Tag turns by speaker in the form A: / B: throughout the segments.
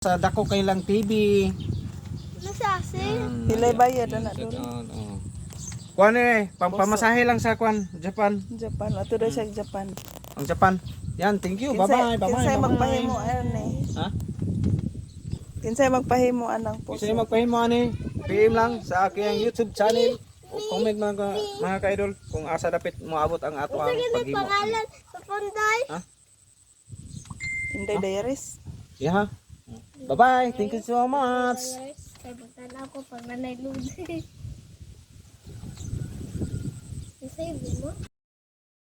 A: sa dako kay lang TV.
B: Nasasi.
C: Hilay bayad na doon.
A: Oh. Kuan eh, pampamasahe lang sa kuan, Japan.
C: Japan, ato daw siya Japan.
A: Ang Japan. Yan, thank you. Bye-bye. Bye-bye.
C: Kinsay magpahimo ani?
A: Ha?
C: Kinsay magpahimo anang puso?
A: Kasi magpahimo ani, PM lang sa aking YouTube channel. Comment mga ka, mga ka-idol kung asa dapat moabot ang ato ang paghimo.
B: pangalan sa panday.
C: Inday Diaries.
A: Yeah. Bye-bye. Thank you so much.
B: Kaya buksan ako pag nanay ludi. Isay mo?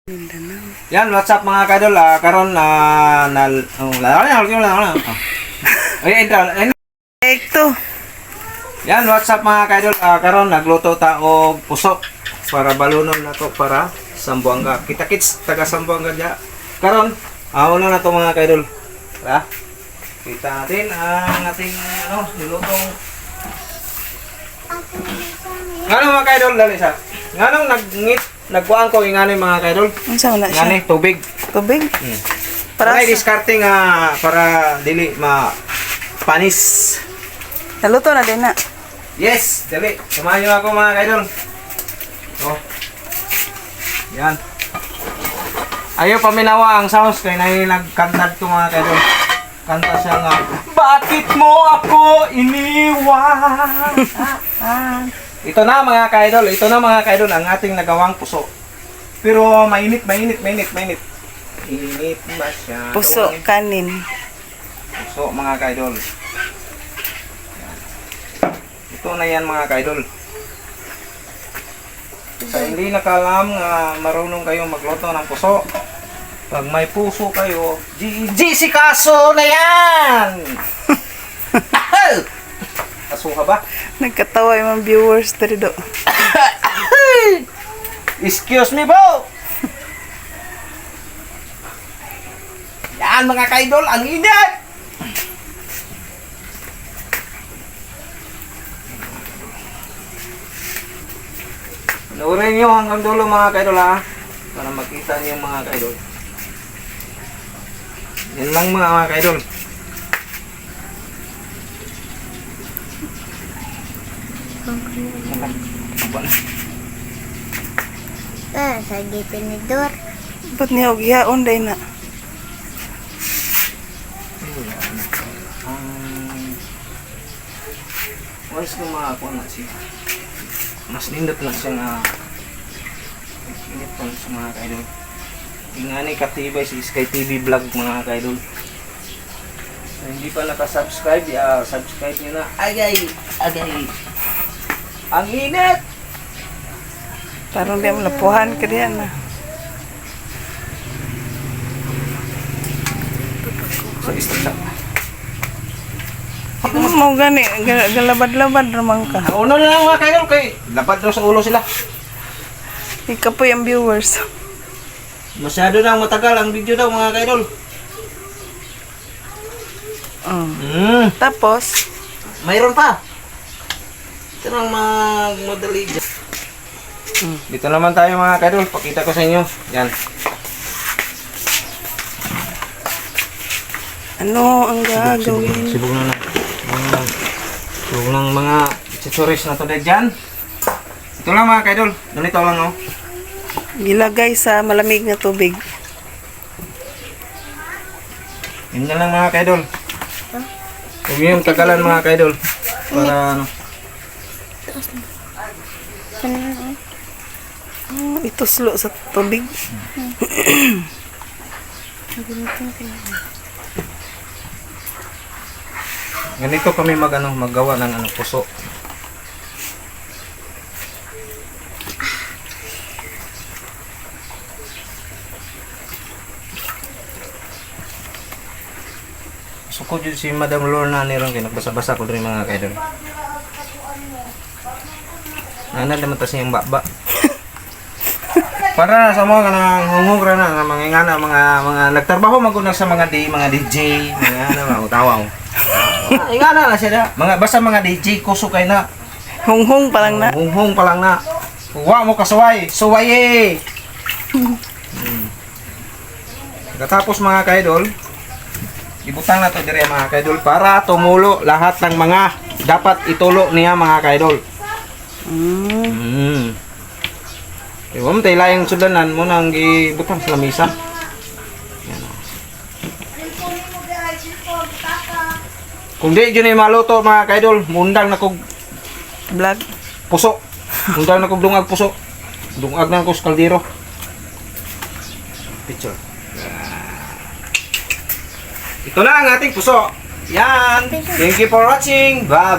C: Mindanao.
A: Yan, what's up mga kadol? Ah, karon na na oh, la la la la. Ay, ito.
C: Ekto.
A: Yan, what's up mga kadol? Ah, karon nagluto ta og puso para balunon nato para Sambuanga. Kita kits taga Sambuanga dia. Karon, amo na nato mga kadol. Ha? Kita natin ang ating ano, nilutong Ngano mga kaidol dali sa. Nganong nagngit nagkuan ko ingani mga kaidol.
C: Unsa na siya?
A: Ngani tubig.
C: Tubig.
A: Hmm.
C: Para sa
A: discarding ah, para dili ma panis.
C: naluto na din na.
A: Yes, dali. Samahan niyo ako mga kaidol. Oh. Yan. Ayaw paminawa ang sounds kay nay nagkantad to mga kaidol. Kanta siya nga, Bakit mo ako iniwan? ito na mga kaidol, ito na mga kaidol ang ating nagawang puso. Pero mainit, mainit, mainit, mainit. Init masyado.
C: Puso kanin.
A: So, mga kaidol. Ito na yan mga kaidol. Sa hindi nakalam nga marunong kayo magluto ng puso, pag may puso kayo, GG kaso na yan! Kasuha ba?
C: Nagkatawa yung mga viewers diri do.
A: Excuse me po! Yan mga kaidol, ang init! Nurin nyo hanggang dulo mga kaidol ha. Para makita niyo mga kaidol. Yan lang mga, mga kaidol.
B: Ah, sa gitinidor.
C: Ba't niya og hiyaon day na?
A: Um, Once na makakuha na siya. Mas nindot na siya nga init pa sa mga kaidol. Ingani katibay si Sky TV Vlog mga kaidol. Sa hindi pa nakasubscribe, ya subscribe nyo na. Agay! Agay! Ang init!
C: Parang di mo lapuhan ka diyan na.
A: Sa istak
C: Ako mo gani, ga- galabad-labad ramang ka.
A: Uno na lang mga kaidol kay lapad daw sa ulo sila.
C: Ikaw po yung viewers.
A: Masyado na matagal ang video daw mga kaidol.
C: Mm.
A: Hmm.
C: Tapos,
A: Mayroon pa. Ito nang mag-model dyan. Dito naman tayo mga kadol. Pakita ko sa inyo. Yan.
C: ano ang gagawin?
A: Sibog na na. Mga, sibog ng mga chichoris na to dyan. Ito lang mga kadol. Ganito lang oh.
C: Gilagay sa malamig na tubig.
A: Yun na lang mga kadol. Huwag yung tagalan mga kadol. Para ano.
C: Oh, ituslo sa tubig.
A: Ganito kami mag ano, maggawa ng ano, puso. Sukod yun si Madam Lorna ni ron kay nagbasa-basa ko rin mga kaidol. Nana naman tas niyang baba. Para sa mga kanang hungog ra na nga mga ingana mga mga nagtrabaho maguna sa mga di mga DJ mga ano mga utawaw. Ah, ingana na siya. Mga basta mga DJ kuso kay na.
C: Hunghung pa lang na.
A: Hunghong pa lang na. Wa mo kasuway. Suway eh. Hmm. Katapos mga kaidol, ibutang na to dire mga kaidol para tumulo lahat ng mga dapat itulo niya mga kaidol.
C: Mm.
A: Mm. Iwa mo tayo layang sudanan mo nang ibutang sa lamisa. Yan. Kung di ay maluto mga kaidol, mundang na kog
C: Vlog.
A: puso. Mundang na kog dungag puso. Dungag na kog sa kaldero. Picture. Ito na ang ating puso. Yan. Thank you for watching. Bye-bye.